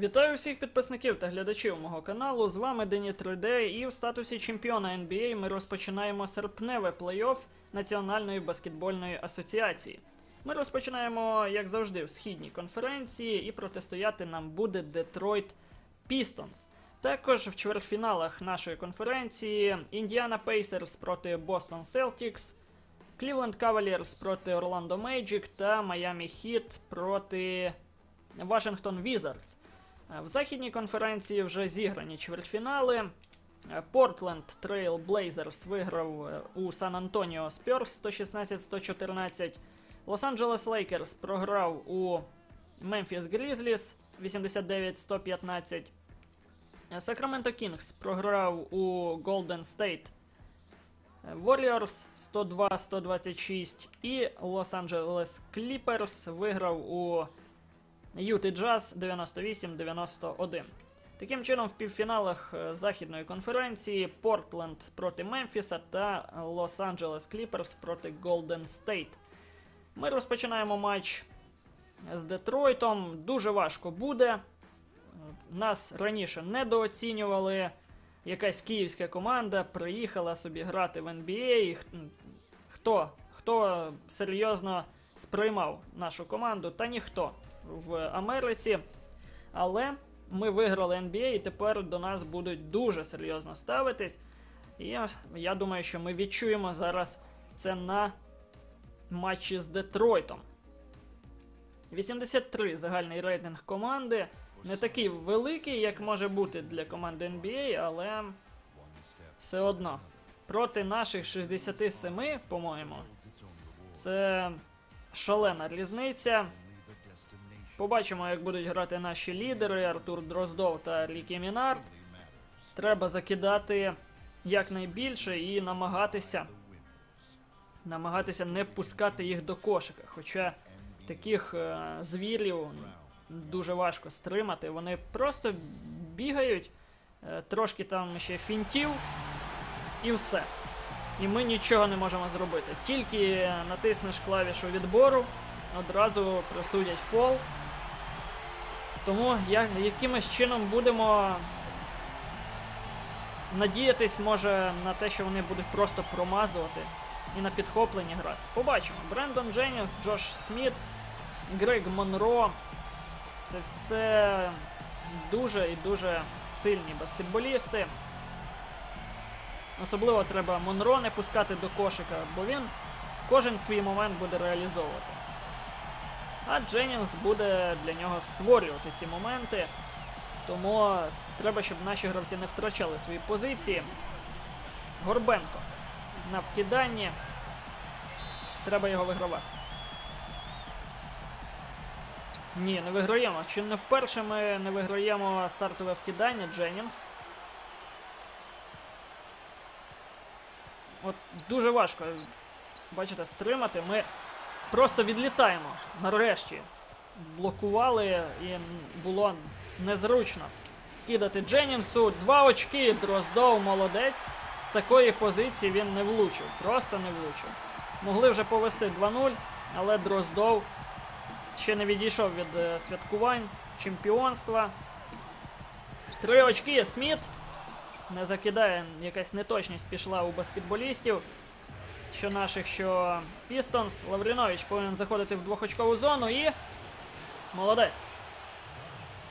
Вітаю всіх підписників та глядачів мого каналу. З вами Дені 3D і в статусі чемпіона NBA ми розпочинаємо серпневе плей-офф Національної баскетбольної асоціації. Ми розпочинаємо, як завжди, в східній конференції, і протистояти нам буде Детройт Пістонс. Також в чвертьфіналах нашої конференції Індіана Пейсерс проти Бостон Селтікс, Клівленд Кавалірс проти Орландо Мейджик та Майами Хіт проти Вашингтон Візарс. Е, В західній конференції вже зіграні чвертьфінали. Портленд Трейл Блейзерс виграв у Сан Антоніо Спьорс 116-114. Лос-Анджелес Лейкерс програв у Мемфіс Грізліс 89-115. Сакраменто Кінгс програв у Голден Стейт Warriors 102-126 і Лос-Анджелес Кліперс виграв у Юти Джаз 98-91. Таким чином, в півфіналах е, західної конференції Портленд проти Мемфіса та Лос-Анджелес Кліперс проти Голден Стейт. Ми розпочинаємо матч з Детройтом. Дуже важко буде. Е, Нас раніше недооцінювали. Якась київська команда приїхала собі грати в NBA. Хто, хто серйозно сприймав нашу команду? Та ніхто в Америці. Але ми виграли NBA і тепер до нас будуть дуже серйозно ставитись. І я, думаю, що ми відчуємо зараз це на матчі з Детройтом. 83 загальний рейтинг команди. Не такий великий, як може бути для команди NBA, але все одно. Проти наших 67, по-моєму, це шалена різниця. Побачимо, як будуть грати наші лідери Артур Дроздов та Рікі Мінард. Треба закидати якнайбільше і намагатися намагатися не пускати їх до кошика. Хоча таких е, звірів дуже важко стримати. Вони просто бігають, е, трошки там ще фінтів, і все. І ми нічого не можемо зробити. Тільки натиснеш клавішу відбору, одразу присудять фол. Тому я, якимось чином будемо надіятись, може, на те, що вони будуть просто промазувати і на підхопленні грати. Побачимо. Брендон Дженніс, Джош Сміт, Грег Монро. Це все дуже і дуже сильні баскетболісти. Особливо треба Монро не пускати до кошика, бо він кожен свій момент буде реалізовувати. А Дженнінгс буде для нього створювати ці моменти. Тому треба, щоб наші гравці не втрачали свої позиції. Горбенко на вкиданні. Треба його вигравати. Ні, не виграємо. Чи не вперше ми не виграємо стартове вкидання Дженнінгс. От дуже важко, бачите, стримати. Ми просто відлітаємо нарешті. Блокували і було незручно кидати Дженнінгсу. Два очки Дроздов молодець. З такої позиції він не влучив. Просто не влучив. Могли вже повести 2-0, але Дроздов ще не відійшов від е, святкувань чемпіонства. Три очки Сміт. Не закидає, якась неточність пішла у баскетболістів. Що наших, що Пістонс. Лаврінович повинен заходити в двохочкову зону і. Молодець.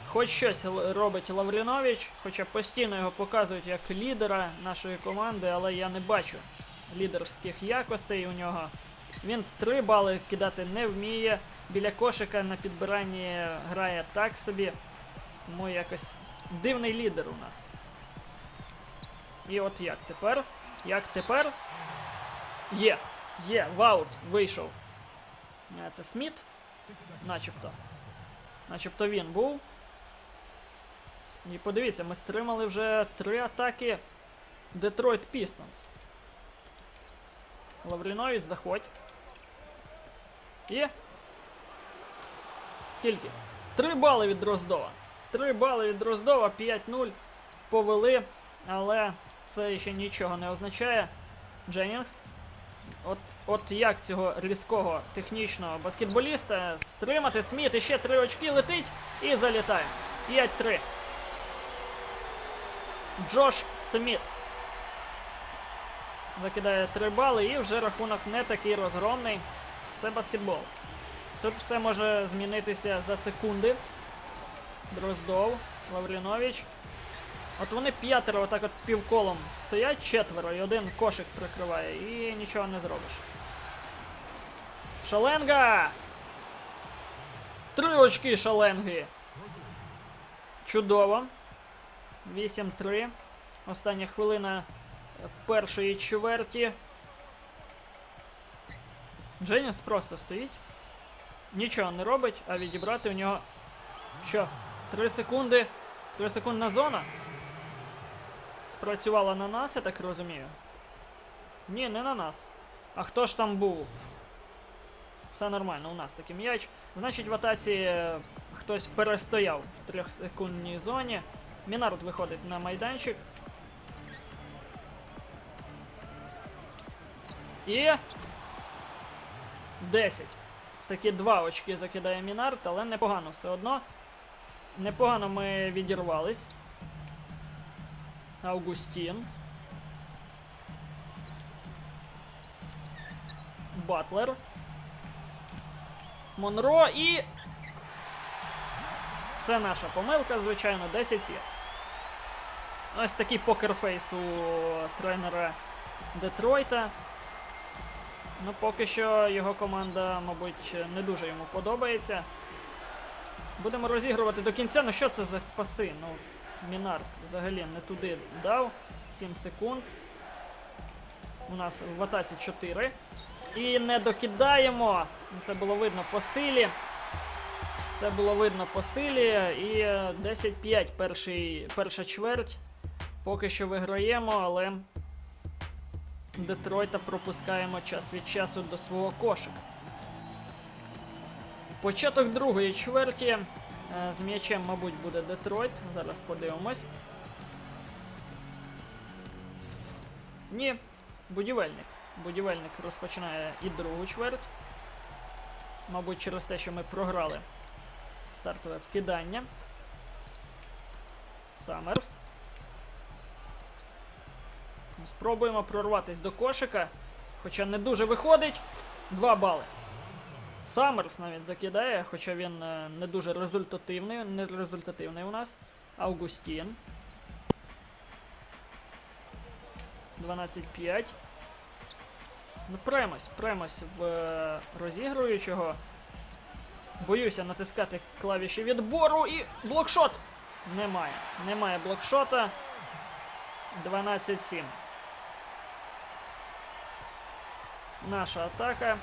Хоч щось робить Лаврінович, хоча постійно його показують як лідера нашої команди, але я не бачу лідерських якостей у нього. Він три бали кидати не вміє. Біля кошика на підбиранні грає так собі. Тому якось дивний лідер у нас. І от як тепер? Як тепер? Є, є, ваут, вийшов. Е, Це Сміт, начебто. Начебто він був. І подивіться, ми стримали вже три атаки Детройт Пістонс. Лаврінович, заходь. І. Скільки? Три бали від Дроздова. Три бали від Дроздова, 5-0 повели, але це ще нічого не означає. Дженнінгс. От, от як цього різкого технічного баскетболіста стримати Сміт і ще три очки летить і залітає. 5-3. Джош Сміт. Закидає 3 бали і вже рахунок не такий розгромний. Це баскетбол. Тут все може змінитися за секунди. Дроздов, Лаврінович. От вони п'ятеро отак от півколом стоять, четверо, і один кошик прикриває, і нічого не зробиш. Шаленга! Три очки шаленги. Чудово. 8-3. Остання хвилина першої чверті. Дженіс просто стоїть. Нічого не робить, а відібрати у нього. Що? 3 секунди. 3 секундна зона. Спрацювала на нас, я так розумію. Ні, не на нас. А хто ж там був? Все нормально, у нас такий м'яч. Значить, в атаці е, хтось перестояв в трьохсекундній зоні. Мінард виходить на майданчик. І. 10. Такі два очки закидає Мінард, але непогано все одно. Непогано ми відірвались. Августін. Батлер. Монро і. Це наша помилка, звичайно, 10-5. Ось такий покерфейс у тренера Детройта. Ну, поки що його команда, мабуть, не дуже йому подобається. Будемо розігрувати до кінця. Ну що це за паси? Ну, Мінард взагалі не туди дав. 7 секунд. У нас в атаці 4. І не докидаємо. Це було видно по силі. Це було видно по силі. І 10-5 перша чверть. Поки що виграємо, але Детройта пропускаємо час від часу до свого кошика. Початок другої чверті. Е, З м'ячем, мабуть, буде Детройт. Зараз подивимось. Ні, будівельник. Будівельник розпочинає і другу чверть. Мабуть, через те, що ми програли стартове вкидання. Саммерс. Спробуємо прорватися до кошика. Хоча не дуже виходить. Два бали. Саммерс навіть закидає, хоча він е, не дуже результативний, не результативний у нас. Августін. 12-5. Ну, премось, премось в е, розігруючого. Боюся натискати клавіші відбору і блокшот! Немає. Немає блокшота. 12-7. Наша атака.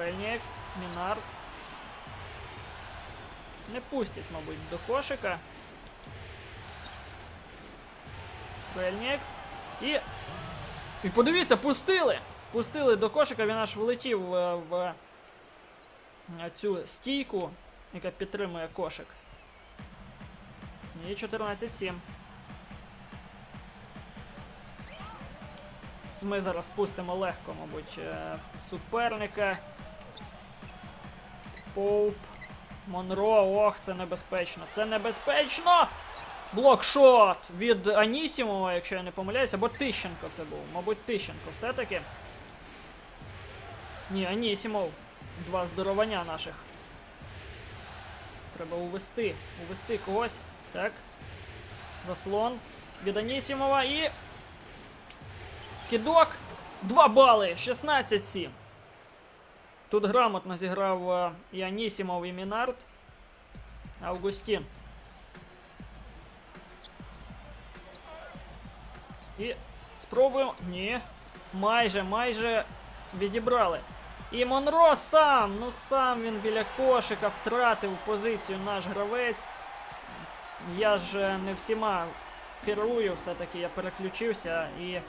Стрельнекс, Мінард. Не пустять, мабуть, до кошика. Стрельнекс. І. І подивіться, пустили! Пустили до кошика, він аж влетів е, в, е, цю стійку, яка підтримує кошик. І 14-7. Ми зараз пустимо легко, мабуть, е, суперника. Поуп. Монро. Ох, це небезпечно. Це небезпечно! Блокшот від Анісімова, якщо я не помиляюся, або Тищенко це був. Мабуть, Тищенко все-таки. Ні, Анісімов. Два здоровання наших. Треба увести. Увести когось. Так. Заслон. Від Анісімова і. Кидок. Два бали. 16-7. Тут грамотно зіграв е, і Анісімов, і Мінард. Августін. І спробуємо. Ні. Майже, майже відібрали. І Монро сам. Ну сам він біля кошика втратив позицію наш гравець. Я ж е, не всіма керую, все-таки я переключився і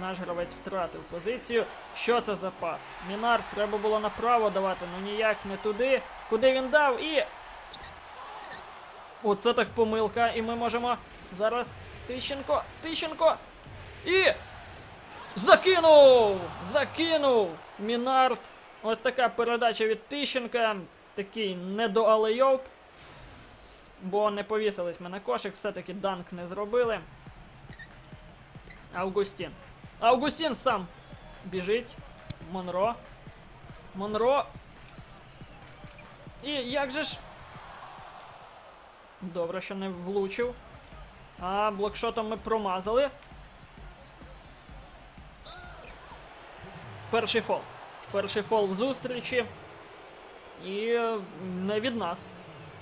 наш гравець втратив позицію. Що це за пас? Мінар треба було направо давати, ну ніяк не туди. Куди він дав і. Оце так помилка. І ми можемо зараз. Тищенко, Тищенко. І. Закинув! Закинув! Мінард. Ось така передача від Тищенка. такий не до алейоп. Бо не повісились ми на кошик, все-таки данк не зробили. Августін. Августін сам біжить. Монро. Монро. І як же ж. Добре, що не влучив. А, блокшотом ми промазали. Перший фол. Перший фол в зустрічі. І не від нас.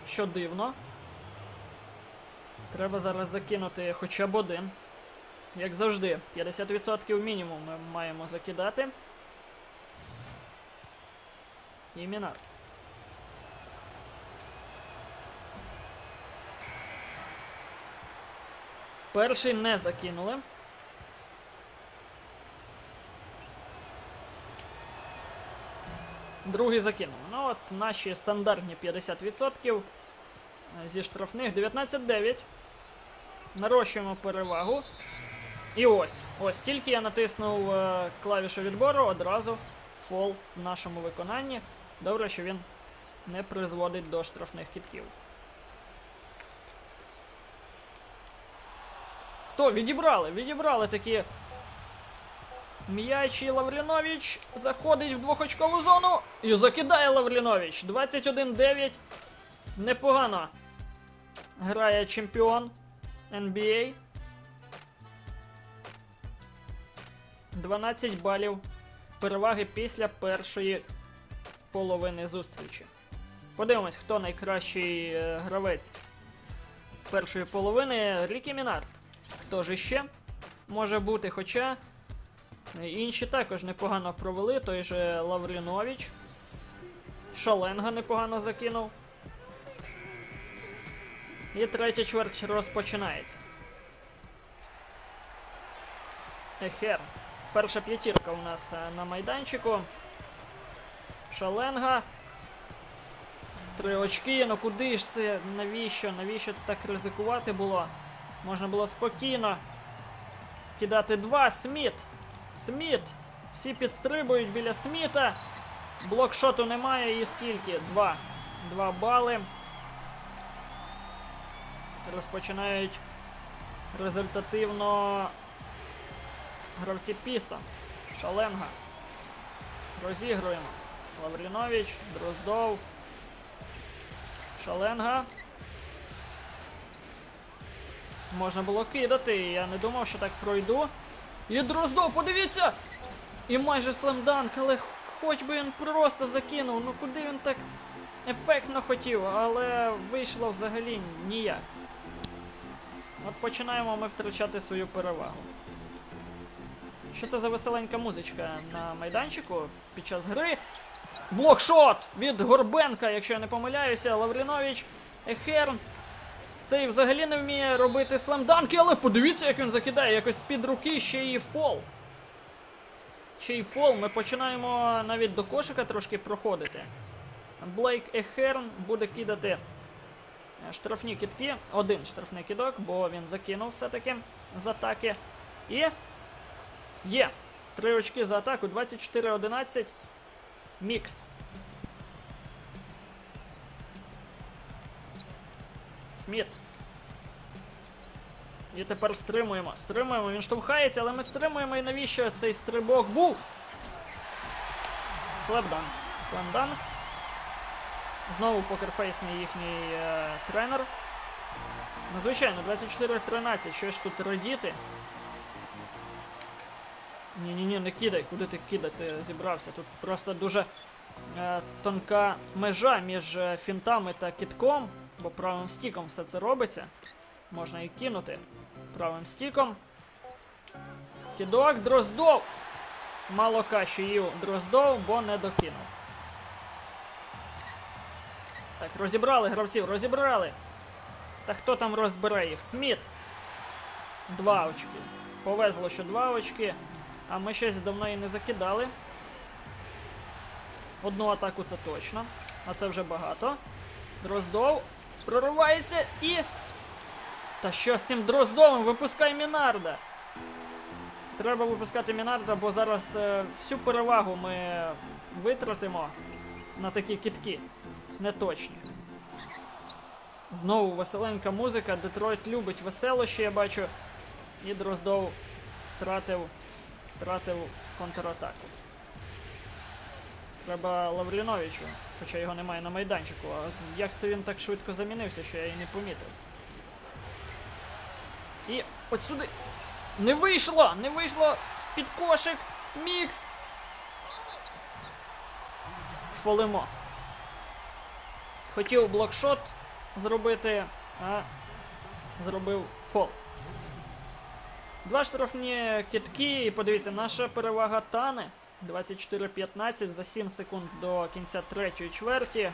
Що дивно. Треба зараз закинути хоча б один. Як завжди, 50% мінімум ми маємо закидати. І Мінар. Перший не закинули. Другий закинули. Ну от наші стандартні 50% зі штрафних 19-9. Нарощуємо перевагу. І ось. Ось тільки я натиснув е, клавішу відбору, одразу фол в нашому виконанні. Добре, що він не призводить до штрафних кітків. Хто? Відібрали? Відібрали такі. М'ячі Лаврінович заходить в двохочкову зону і закидає Лаврінович. 21-9. Непогано. Грає чемпіон NBA. 12 балів переваги після першої половини зустрічі. Подивимось, хто найкращий е, гравець першої половини. Рікі Мінард. Хто ж іще може бути? Хоча інші також непогано провели. Той же Лаврінович. Шаленга непогано закинув. І третя чверть розпочинається. Ехер. Перша п'ятірка у нас е, на майданчику. Шаленга. Три очки. Ну куди ж це? Навіщо? Навіщо так ризикувати було? Можна було спокійно кидати два. Сміт. Сміт. Всі підстрибують біля Сміта. Блокшоту немає і скільки? Два. Два бали. Розпочинають результативно гравці Пістонс. Шаленга. Розігруємо. Лаврінович, Дроздов. Шаленга. Можна було кидати, я не думав, що так пройду. І Дроздов, подивіться! І майже слемданк, але хоч би він просто закинув. Ну куди він так ефектно хотів, але вийшло взагалі ніяк. От починаємо ми втрачати свою перевагу. Що це за веселенька музичка на майданчику під час гри? Блокшот від Горбенка, якщо я не помиляюся, Лаврінович, Ехерн. Цей взагалі не вміє робити слемданки, але подивіться, як він закидає, якось з-під руки ще й фол. Ще й фол. Ми починаємо навіть до кошика трошки проходити. Блейк Ехерн буде кидати е, штрафні кітки. Один штрафний кидок, бо він закинув все-таки з атаки. І Є. Три очки за атаку, 24-11. Мікс. Сміт. І тепер стримуємо. Стримуємо, він штовхається, але ми стримуємо і навіщо цей стрибок був? Слепдан. Слемдан. Знову покерфейсний їхній е, тренер. Ну, звичайно, 24-13. Що ж тут радіти? Ні-ні-ні, не кидай, куди ти кидати зібрався? Тут просто дуже е, тонка межа між е, фінтами та кітком, бо правим стіком все це робиться. Можна і кинути правим стіком. Кідок, Дроздов! Мало каші їв Дроздов, бо не докинув. Так, розібрали гравців, розібрали. Та хто там розбере їх? Сміт. Два очки. Повезло, що два очки. А ми щось давно і не закидали. Одну атаку це точно. А це вже багато. Дроздов проривається і. Та що з цим Дроздовим? Випускай Мінарда! Треба випускати Мінарда, бо зараз е, всю перевагу ми витратимо. на такі кітки. Неточні. Знову веселенька музика. Детройт любить веселощі, я бачу. І Дроздов втратив, втратив контратаку. Треба Лавріновичу, хоча його немає на майданчику. А як це він так швидко замінився, що я і не помітив. І от сюди. Не вийшло! Не вийшло під кошик! Мікс! Фолимо. Хотів блокшот зробити, а зробив фол. Два штрафні кітки, і подивіться, наша перевага тане. 24-15 за 7 секунд до кінця третьої чверті.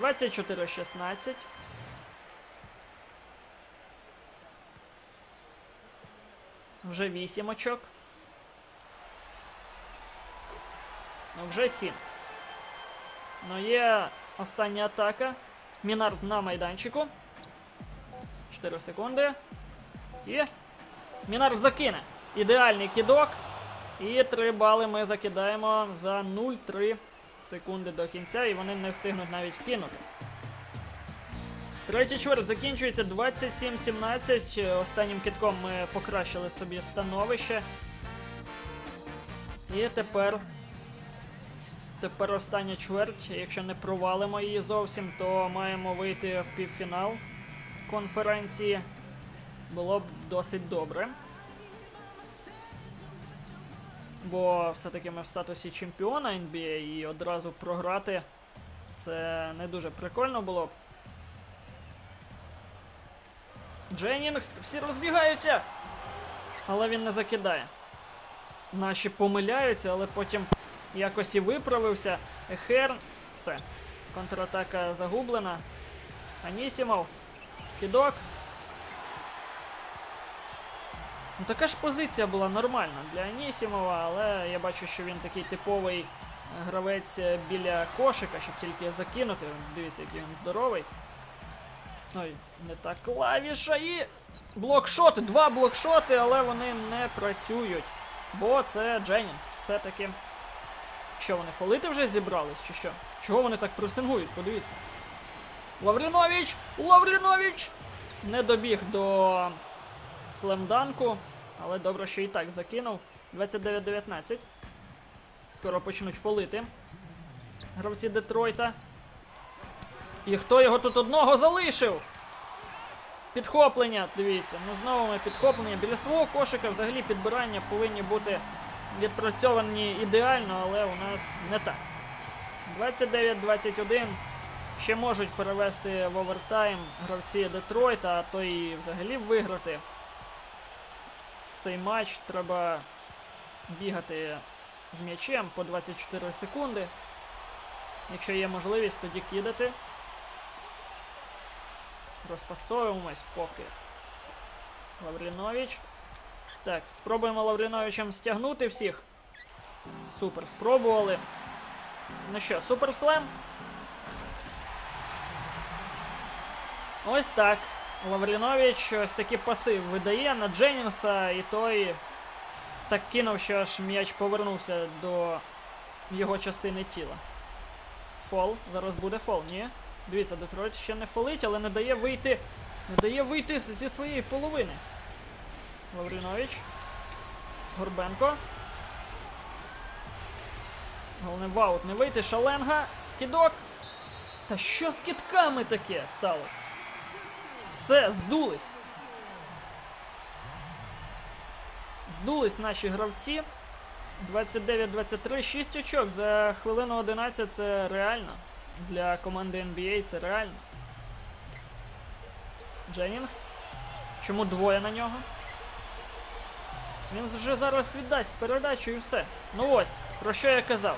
24-16. Вже 8 очок. Ну, вже 7. Ну, є остання атака. Мінард на майданчику. 4 секунди. І. Мінард закине. Ідеальний кідок. І 3 бали ми закидаємо за 0,3 секунди до кінця, і вони не встигнуть навіть кинути. Третій чверть закінчується 27-17. Останнім китком ми покращили собі становище. І тепер. Тепер остання чверть. Якщо не провалимо її зовсім, то маємо вийти в півфінал конференції. Було б досить добре. Бо все-таки ми в статусі чемпіона NBA і одразу програти це не дуже прикольно було б. Дженнінгс, всі розбігаються! Але він не закидає. Наші помиляються, але потім якось і виправився. Ехерн. Все. Контратака загублена. Анісімов. Кідок. Ну така ж позиція була нормальна для Анісімова, але я бачу, що він такий типовий гравець біля кошика, щоб тільки закинути. Дивіться, який він здоровий. Ой, не та клавіша і. Блокшоти, два блокшоти, але вони не працюють. Бо це Дженнінгс. Все-таки. Що, вони фолити вже зібрались, чи що? Чого вони так пресингують? Подивіться. Лаврінович! Лаврінович! Не добіг до слемданку, але добре, що і так закинув. 29-19. Скоро почнуть фолити. Гравці Детройта. І хто його тут одного залишив? Підхоплення, дивіться. Ну знову ми підхоплення. Біля свого кошика взагалі підбирання повинні бути відпрацьовані ідеально, але у нас не так. 29-21. Ще можуть перевести в овертайм гравці Детройта, а то і взагалі виграти цей матч. Треба бігати з м'ячем по 24 секунди. Якщо є можливість, тоді кидати. Розпасовуємось поки. Лаврінович. Так, спробуємо Лавріновичем стягнути всіх. Супер, спробували. Ну що, суперслем? Ось так. Лаврінович ось такі паси видає на Дженнінгса, і той так кинув, що аж м'яч повернувся до його частини тіла. Фол. Зараз буде фол, ні? Дивіться, Детройт ще не фолить, але не дає вийти. Не дає вийти зі своєї половини. Лаврінович. Горбенко. Головне в аут не вийти. Шаленга. Кідок. Та що з кітками таке сталося? Все, здулись. Здулись наші гравці. 29-23, 6 очок за хвилину 11 це реально. Для команди NBA це реально. Дженнінгс. Чому двоє на нього? Він вже зараз віддасть передачу і все. Ну ось, про що я казав.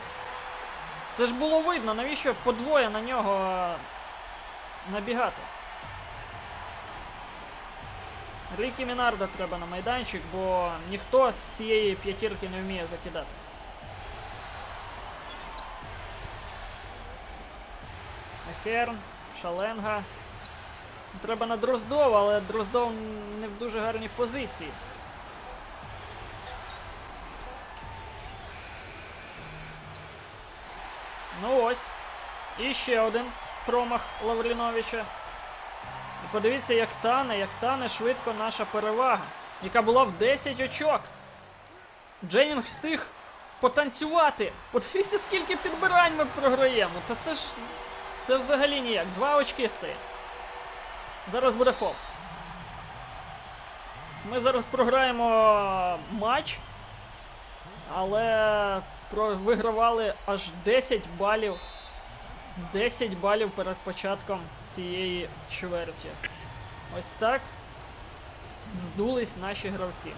Це ж було видно, навіщо подвоє на нього набігати. Рікі Мінарда треба на майданчик, бо ніхто з цієї п'ятірки не вміє закидати. Ехерн, Шаленга. Треба на Дроздов, але Дроздов не в дуже гарній позиції. Ну ось. І ще один промах Лавріновича. І подивіться, як тане, як тане швидко наша перевага, яка була в 10 очок. Дженнінг встиг потанцювати. Подивіться, скільки підбирань ми програємо. Та це ж. Це взагалі ніяк. Два очки стає. Зараз буде фол. Ми зараз програємо матч, але вигравали аж 10 балів. 10 балів перед початком цієї чверті. Ось так здулись наші гравці.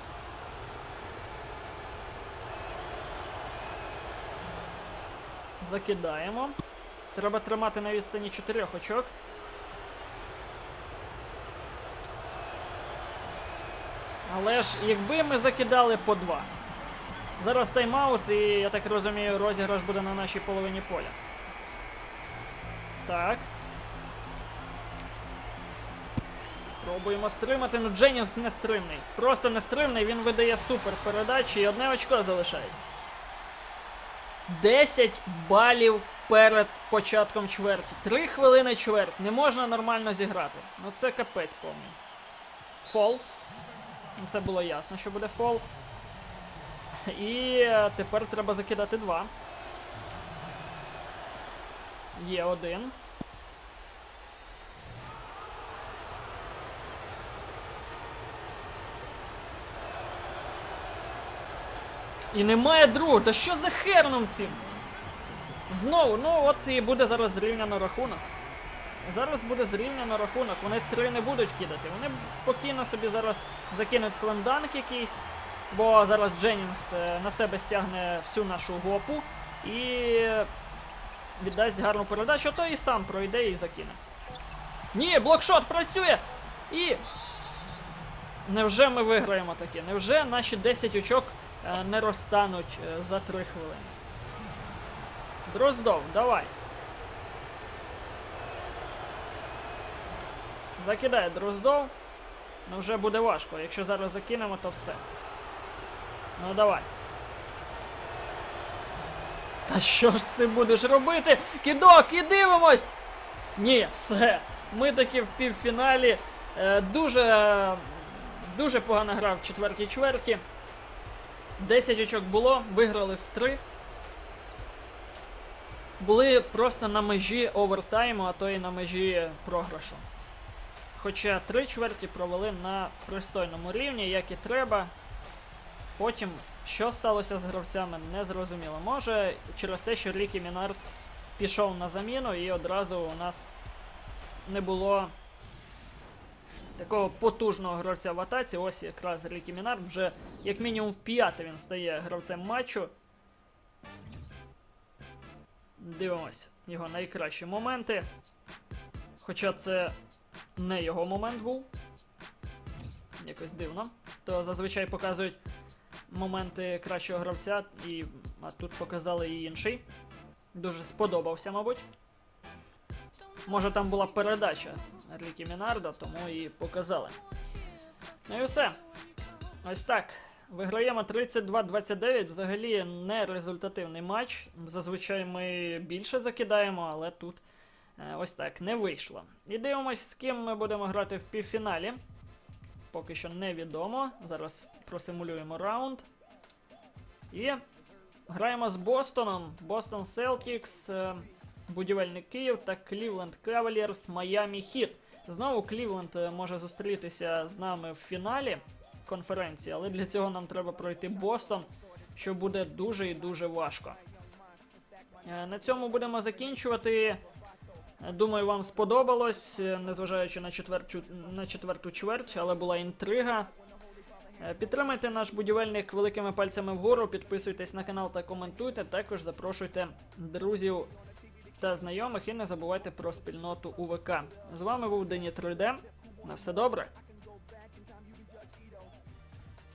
Закидаємо. Треба тримати на відстані 4 очок. Але ж якби ми закидали по 2. Зараз тайм-аут, і я так розумію, розіграш буде на нашій половині поля. Так. Спробуємо стримати. Ну Дженніс не стримний. Просто не стримний, він видає супер передачі і одне очко залишається. 10 балів перед початком чверті. Три хвилини чверть. Не можна нормально зіграти. Ну це капець повний. Фол. Ну, Це було ясно, що буде фол. І тепер треба закидати два. Є один. І немає другого. Та що за херном цим? Знову, ну от і буде зараз зрівняно рахунок. Зараз буде зрівняно рахунок. Вони три не будуть кидати. Вони спокійно собі зараз закинуть сленданк якийсь. Бо зараз Дженнінгс е, на себе стягне всю нашу гопу і віддасть гарну передачу, то і сам пройде і закине. Ні, блокшот працює! І. Невже ми виграємо таке? Невже наші 10 очок е, не розтануть е, за 3 хвилини? Дроздов, давай. Закидає Дроздов. Ну вже буде важко. Якщо зараз закинемо, то все. Ну давай. Та що ж ти будеш робити? Кідок, і дивимось! Ні, все. Ми таки в півфіналі. Е, дуже. Дуже погано грав в четвертій чверті. 10 очок було, виграли в 3. Були просто на межі овертайму, а то і на межі програшу. Хоча три чверті провели на пристойному рівні, як і треба. Потім, що сталося з гравцями, не зрозуміло. Може, через те, що Рікі Мінард пішов на заміну і одразу у нас не було такого потужного гравця в атаці. Ось якраз Рікі Мінард вже як мінімум в п'яте він стає гравцем матчу. Дивимось його найкращі моменти. Хоча це не його момент був. Якось дивно. То зазвичай показують моменти кращого гравця, і а тут показали і інший. Дуже сподобався, мабуть. Може там була передача Рікі Мінарда, тому і показали. Ну і все. Ось так. Виграємо 32-29. Взагалі не результативний матч. Зазвичай ми більше закидаємо, але тут е, ось так не вийшло. І дивимось, з ким ми будемо грати в півфіналі. Поки що невідомо. Зараз просимулюємо раунд. І граємо з Бостоном. Бостон Селтікс, е, Будівельник Київ та Клівленд Кавалерс Майами Хіт. Знову Клівленд е, може зустрітися з нами в фіналі конференції, але для цього нам треба пройти Бостон, що буде дуже і дуже важко. Е, На цьому будемо закінчувати. Думаю, вам сподобалось, е, незважаючи на четверту, на четверту чверть, але була інтрига. Е, Підтримайте наш будівельник великими пальцями вгору, підписуйтесь на канал та коментуйте. Також запрошуйте друзів та знайомих і не забувайте про спільноту УВК. З вами був Дені 3D. На все добре.